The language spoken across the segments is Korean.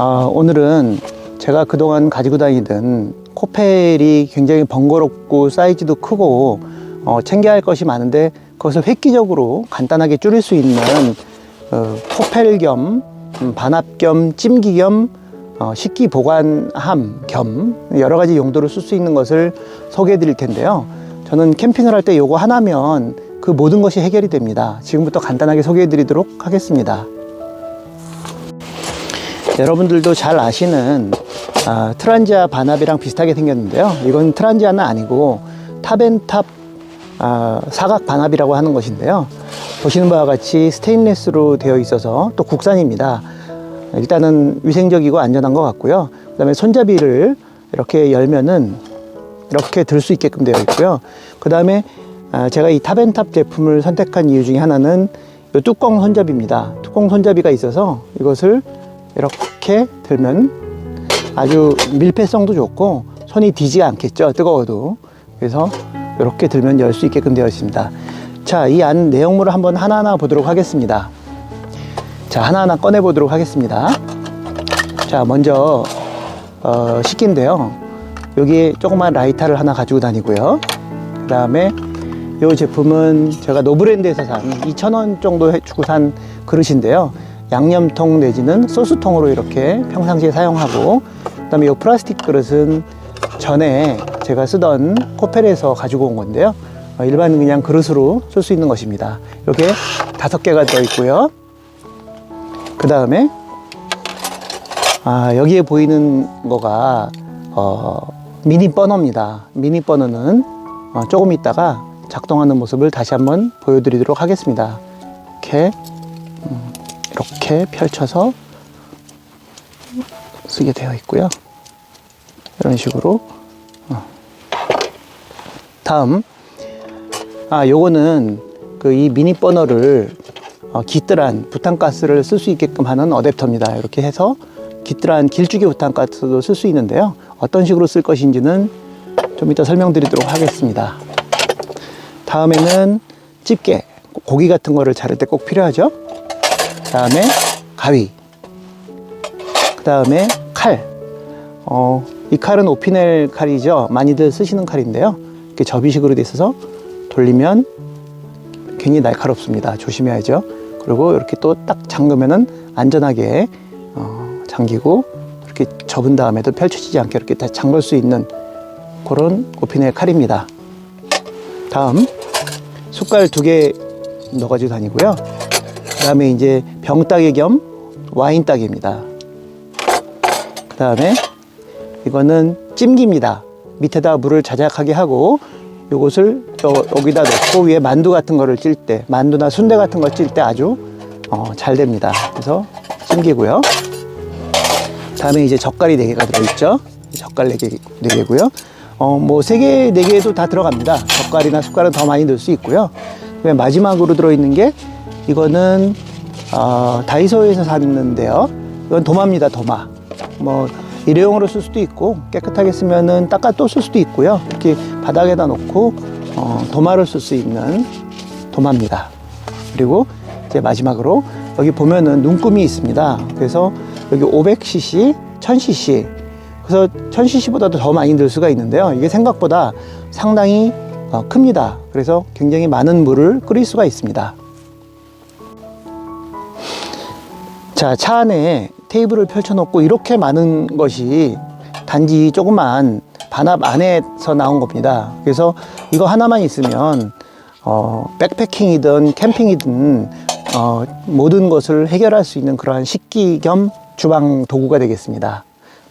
아, 오늘은 제가 그동안 가지고 다니던 코펠이 굉장히 번거롭고 사이즈도 크고 어, 챙겨야 할 것이 많은데 그것을 획기적으로 간단하게 줄일 수 있는 어, 코펠 겸 음, 반합 겸 찜기 겸 어, 식기 보관함 겸 여러 가지 용도로 쓸 수 있는 것을 소개해 드릴 텐데요. 저는 캠핑을 할 때 요거 하나면 그 모든 것이 해결이 됩니다. 지금부터 간단하게 소개해 드리도록 하겠습니다. 여러분들도 잘 아시는 아, 트란지아 반합이랑 비슷하게 생겼는데요. 이건 트란지아는 아니고 탑앤탑 아, 사각 반합이라고 하는 것인데요. 보시는 바와 같이 스테인리스로 되어 있어서 또 국산입니다. 일단은 위생적이고 안전한 것 같고요. 그 다음에 손잡이를 이렇게 열면은 이렇게 들 수 있게끔 되어 있고요. 그 다음에 아, 제가 이 탑앤탑 제품을 선택한 이유 중에 하나는 이 뚜껑 손잡이입니다. 뚜껑 손잡이가 있어서 이것을 이렇게 들면 아주 밀폐성도 좋고 손이 디지가 않겠죠. 뜨거워도. 그래서 이렇게 들면 열 수 있게끔 되어 있습니다. 자, 이 안 내용물을 한번 하나하나 보도록 하겠습니다. 자, 하나하나 꺼내 보도록 하겠습니다. 자, 먼저 어, 식기인데요. 여기 조그만 라이터를 하나 가지고 다니고요. 그 다음에 이 제품은 제가 노브랜드에서 산 2,000원 정도 해- 주고 산 그릇인데요. 양념통 내지는 소스통으로 이렇게 평상시에 사용하고 그 다음에 이 플라스틱 그릇은 전에 제가 쓰던 코펠에서 가지고 온 건데요. 어, 일반 그냥 그릇으로 쓸 수 있는 것입니다. 이렇게 다섯 개가 들어 있고요. 그 다음에 아, 여기에 보이는 거가 어, 미니 버너입니다. 미니 버너는 어, 조금 있다가 작동하는 모습을 다시 한번 보여드리도록 하겠습니다. 이렇게 음, 이렇게 펼쳐서 쓰게 되어 있고요. 이런 식으로 어. 다음 아 요거는 그 이 미니 버너를 어, 기뜰한 부탄가스를 쓸 수 있게끔 하는 어댑터입니다. 이렇게 해서 기뜰한 길쭉이 부탄가스도 쓸 수 있는데요. 어떤 식으로 쓸 것인지는 좀 이따 설명드리도록 하겠습니다. 다음에는 집게 고기 같은 거를 자를 때 꼭 필요하죠. 다음에 가위. 그 다음에 칼. 어, 이 칼은 오피넬 칼이죠. 많이들 쓰시는 칼인데요. 이렇게 접이식으로 돼 있어서 돌리면 굉장히 날카롭습니다. 조심해야죠. 그리고 이렇게 또 딱 잠그면은 안전하게 어, 잠기고 이렇게 접은 다음에도 펼쳐지지 않게 이렇게 다 잠글 수 있는 그런 오피넬 칼입니다. 다음 숟갈 두 개 넣어가지고 다니고요. 그 다음에 이제 병따개 겸 와인 따개입니다. 그 다음에 이거는 찜기입니다. 밑에다 물을 자작하게 하고 요것을 여, 여기다 넣고 위에 만두 같은 거를 찔 때, 만두나 순대 같은 걸찔때 아주 어, 잘 됩니다. 그래서 찜기고요. 다음에 이제 젓갈이 네개가 들어있죠. 젓갈 네개네개고요 어, 뭐, 세 개, 네 개도 다 들어갑니다. 젓갈이나 숟갈은 더 많이 넣을 수 있고요. 그다음에 마지막으로 들어있는 게 이거는 어, 다이소에서 샀는데요. 이건 도마입니다, 도마. 뭐 일회용으로 쓸 수도 있고 깨끗하게 쓰면은 닦아 또 쓸 수도 있고요. 이렇게 바닥에다 놓고 어, 도마를 쓸 수 있는 도마입니다. 그리고 이제 마지막으로 여기 보면은 눈금이 있습니다. 그래서 여기 500cc, 1000cc. 그래서 1000cc보다도 더 많이 넣을 수가 있는데요. 이게 생각보다 상당히 어, 큽니다. 그래서 굉장히 많은 물을 끓일 수가 있습니다. 자, 차 안에 테이블을 펼쳐놓고 이렇게 많은 것이 단지 조그만 반합 안에서 나온 겁니다. 그래서 이거 하나만 있으면 어, 백패킹이든 캠핑이든 어, 모든 것을 해결할 수 있는 그러한 식기 겸 주방 도구가 되겠습니다.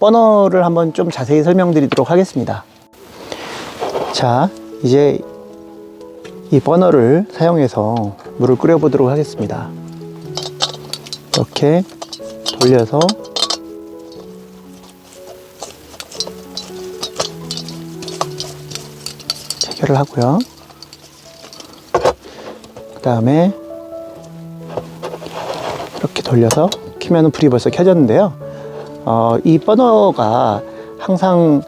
버너를 한번 좀 자세히 설명드리도록 하겠습니다. 자, 이제 이 버너를 사용해서 물을 끓여보도록 하겠습니다. 이렇게 돌려서 체결을 하고요. 그 다음에 이렇게 돌려서 키면 불이 벌써 켜졌는데요. 어, 이 버너가 항상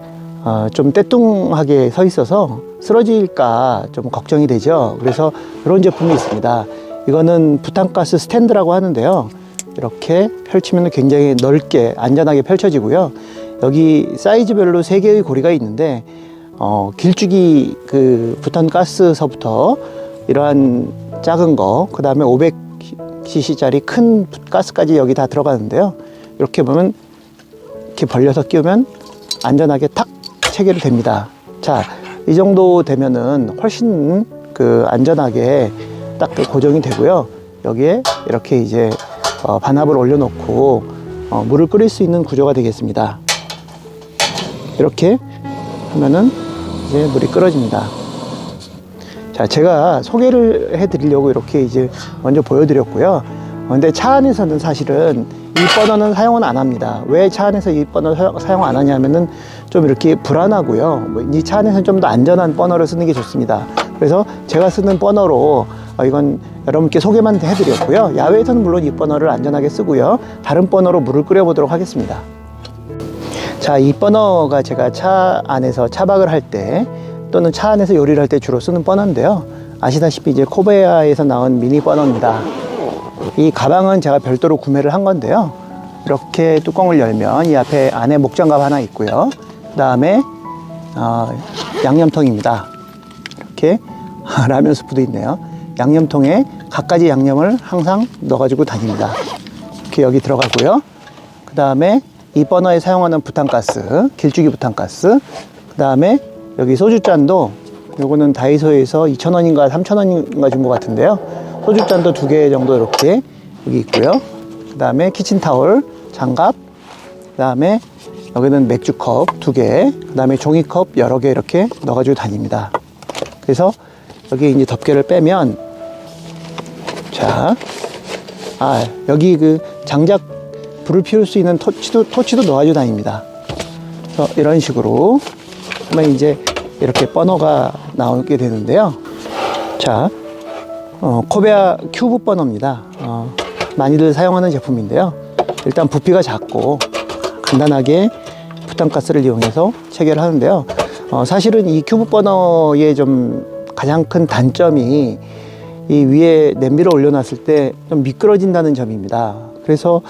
어, 좀 떼뚱하게 서 있어서 쓰러질까 좀 걱정이 되죠. 그래서 이런 제품이 있습니다. 이거는 부탄가스 스탠드라고 하는데요. 이렇게 펼치면 굉장히 넓게 안전하게 펼쳐지고요. 여기 사이즈별로 세 개의 고리가 있는데 어, 길쭉이 그 부탄 가스서부터 이러한 작은 거, 그 다음에 500cc짜리 큰 가스까지 여기 다 들어가는데요. 이렇게 보면 이렇게 벌려서 끼우면 안전하게 탁 체결이 됩니다. 자, 이 정도 되면은 훨씬 그 안전하게 딱그 고정이 되고요. 여기에 이렇게 이제 어, 반합을 올려놓고 어, 물을 끓일 수 있는 구조가 되겠습니다. 이렇게 하면은 이제 물이 끓어집니다. 자, 제가 소개를 해드리려고 이렇게 이제 먼저 보여드렸고요. 어, 근데 차 안에서는 사실은 이 버너는 사용은 안 합니다. 왜 차 안에서 이 버너 사- 사용 안 하냐면은 좀 이렇게 불안하고요. 뭐이차 안에서는 좀 더 안전한 버너를 쓰는 게 좋습니다. 그래서 제가 쓰는 버너로 어, 이건 여러분께 소개만 해드렸고요. 야외에서는 물론 이 버너를 안전하게 쓰고요. 다른 버너로 물을 끓여보도록 하겠습니다. 자, 이 버너가 제가 차 안에서 차박을 할 때 또는 차 안에서 요리를 할 때 주로 쓰는 버너인데요. 아시다시피 이제 코베아에서 나온 미니 버너입니다. 이 가방은 제가 별도로 구매를 한 건데요. 이렇게 뚜껑을 열면 이 앞에 안에 목장갑 하나 있고요. 그 다음에 어, 양념통입니다. 이렇게 라면 스프도 있네요. 양념통에 갖가지 양념을 항상 넣어가지고 다닙니다. 이렇게 여기 들어가고요. 그 다음에 이 버너에 사용하는 부탄가스, 길쭉이 부탄가스. 그 다음에 여기 소주잔도 요거는 다이소에서 2,000원인가 3,000원인가 준 것 같은데요. 소주잔도 두 개 정도 이렇게 여기 있고요. 그 다음에 키친타올, 장갑, 그 다음에 여기는 맥주컵 두 개, 그 다음에 종이컵 여러 개 이렇게 넣어가지고 다닙니다. 그래서 여기 이제 덮개를 빼면 자, 아 여기 그 장작 불을 피울 수 있는 토치도 토치도 넣어가지고 다닙니다. 이런 식으로 하면 이제 이렇게 버너가 나오게 되는데요. 자, 어, 코베아 큐브 버너입니다. 어, 많이들 사용하는 제품인데요. 일단 부피가 작고 간단하게 부탄가스를 이용해서 체결을 하는데요. 어, 사실은 이 큐브 버너의 좀 가장 큰 단점이 이 위에 냄비를 올려놨을 때 좀 미끄러진다는 점입니다. 그래서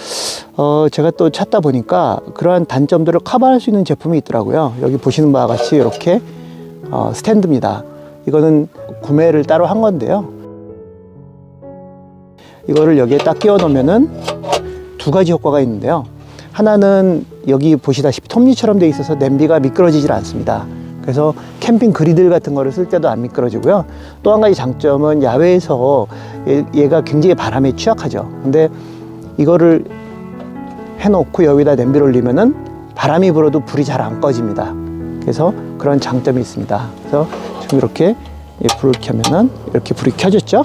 어, 제가 또 찾다 보니까 그러한 단점들을 커버할 수 있는 제품이 있더라고요. 여기 보시는 바와 같이 이렇게 어, 스탠드입니다. 이거는 구매를 따로 한 건데요. 이거를 여기에 딱 끼워 놓으면은 두 가지 효과가 있는데요. 하나는 여기 보시다시피 톱니처럼 돼 있어서 냄비가 미끄러지질 않습니다. 그래서 캠핑 그리들 같은 거를 쓸 때도 안 미끄러지고요. 또 한 가지 장점은 야외에서 얘, 가 굉장히 바람에 취약하죠. 근데 이거를 해놓고 여기다 냄비를 올리면은 바람이 불어도 불이 잘 안 꺼집니다. 그래서 그런 장점이 있습니다. 그래서 지금 이렇게 이 불을 켜면은 이렇게 불이 켜졌죠?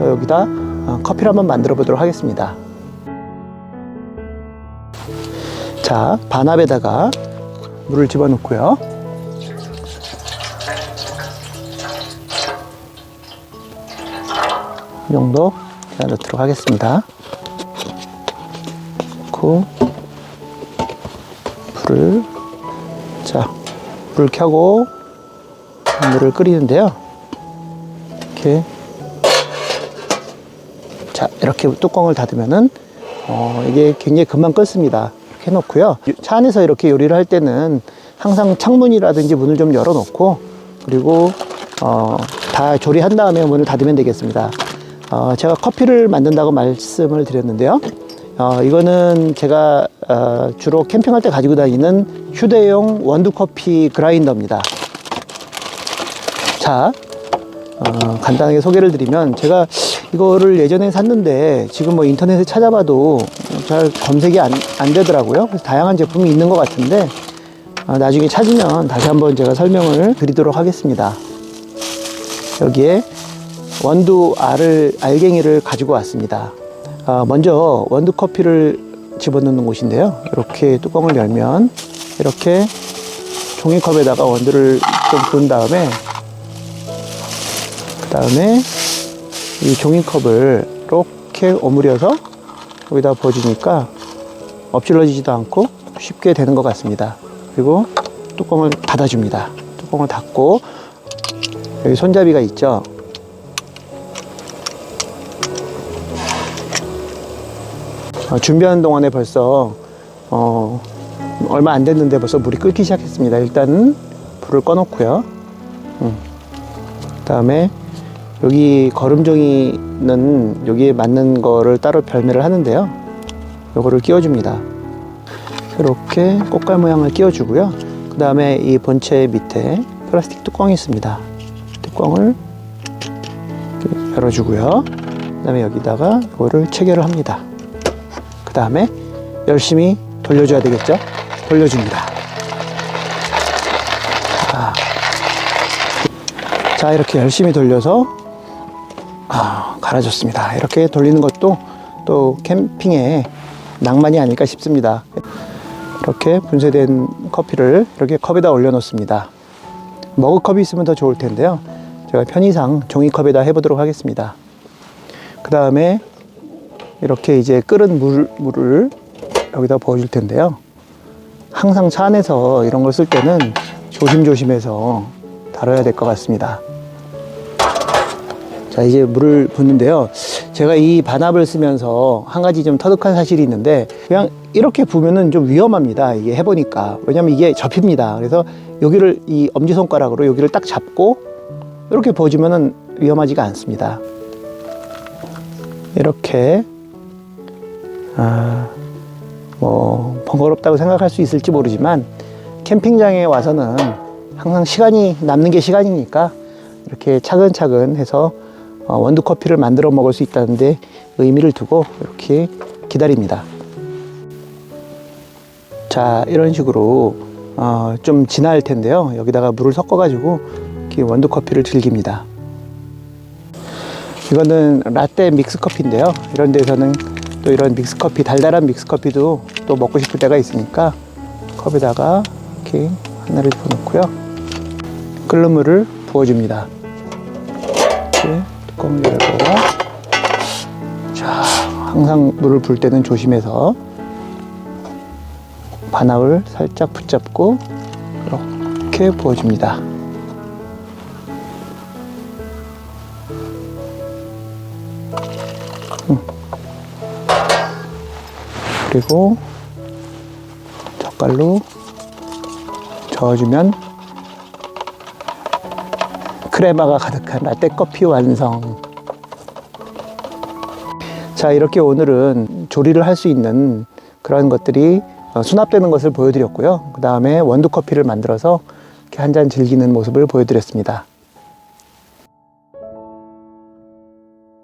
여기다 어, 커피를 한번 만들어 보도록 하겠습니다. 자, 반합에다가 물을 집어넣고요. 이 정도 제가 넣도록 하겠습니다. 넣고 불을 자 불을 켜고 물을 끓이는데요. 이렇게 자 이렇게 뚜껑을 닫으면은 어, 이게 굉장히 금방 끓습니다. 이렇게 해놓고요. 차 안에서 이렇게 요리를 할 때는 항상 창문이라든지 문을 좀 열어놓고 그리고 어, 다 조리한 다음에 문을 닫으면 되겠습니다. 어, 제가 커피를 만든다고 말씀을 드렸는데요. 어, 이거는 제가 어, 주로 캠핑할 때 가지고 다니는 휴대용 원두 커피 그라인더입니다. 자, 어, 간단하게 소개를 드리면 제가 이거를 예전에 샀는데 지금 뭐 인터넷에 찾아봐도 잘 검색이 안, 안 되더라고요. 다양한 제품이 있는 것 같은데 어, 나중에 찾으면 다시 한번 제가 설명을 드리도록 하겠습니다. 여기에 원두 알을 알갱이를 가지고 왔습니다. 아, 먼저 원두 커피를 집어넣는 곳인데요. 이렇게 뚜껑을 열면 이렇게 종이컵에다가 원두를 좀 부은 다음에 그 다음에 이 종이컵을 이렇게 오므려서 여기다 부어주니까 엎질러지지도 않고 쉽게 되는 것 같습니다. 그리고 뚜껑을 닫아줍니다. 뚜껑을 닫고 여기 손잡이가 있죠. 어, 준비하는 동안에 벌써 어, 얼마 안 됐는데 벌써 물이 끓기 시작했습니다. 일단은 불을 꺼놓고요. 음. 그다음에 여기 거름종이는 여기에 맞는 거를 따로 별매를 하는데요. 요거를 끼워줍니다. 이렇게 꽃갈 모양을 끼워주고요. 그 다음에 이 본체 밑에 플라스틱 뚜껑이 있습니다. 뚜껑을 열어주고요. 그 다음에 여기다가 이거를 체결을 합니다. 그 다음에 열심히 돌려줘야 되겠죠? 돌려줍니다. 자, 자, 이렇게 열심히 돌려서 아, 갈아줬습니다. 이렇게 돌리는 것도 또 캠핑의 낭만이 아닐까 싶습니다. 이렇게 분쇄된 커피를 이렇게 컵에다 올려놓습니다. 머그컵이 있으면 더 좋을 텐데요. 제가 편의상 종이컵에다 해보도록 하겠습니다. 그 다음에 이렇게 이제 끓은 물, 물을 여기다 부어줄 텐데요. 항상 차 안에서 이런 걸 쓸 때는 조심조심해서 다뤄야 될 것 같습니다. 자, 이제 물을 붓는데요. 제가 이 반합을 쓰면서 한 가지 좀 터득한 사실이 있는데, 그냥 이렇게 부면은 좀 위험합니다. 이게 해보니까. 왜냐면 이게 접힙니다. 그래서 여기를 이 엄지손가락으로 여기를 딱 잡고, 이렇게 부어주면은 위험하지가 않습니다. 이렇게, 아, 뭐, 번거롭다고 생각할 수 있을지 모르지만, 캠핑장에 와서는 항상 시간이 남는 게 시간이니까, 이렇게 차근차근 해서 어, 원두 커피를 만들어 먹을 수 있다는데 의미를 두고 이렇게 기다립니다. 자, 이런 식으로 어, 좀 진할 텐데요. 여기다가 물을 섞어가지고 이렇게 원두 커피를 즐깁니다. 이거는 라떼 믹스 커피인데요. 이런 데서는 또 이런 믹스 커피, 달달한 믹스 커피도 또 먹고 싶을 때가 있으니까 컵에다가 이렇게 하나를 부어놓고요. 끓는 물을 부어줍니다. 이렇게 뚜껑을 열고 자 항상 물을 불 때는 조심해서 반합을 살짝 붙잡고 이렇게 부어줍니다. 그리고 젓갈로 저어주면 크레마가 가득한 라떼 커피 완성. 자, 이렇게 오늘은 조리를 할 수 있는 그런 것들이 어, 수납되는 것을 보여드렸고요. 그 다음에 원두 커피를 만들어서 이렇게 한 잔 즐기는 모습을 보여드렸습니다.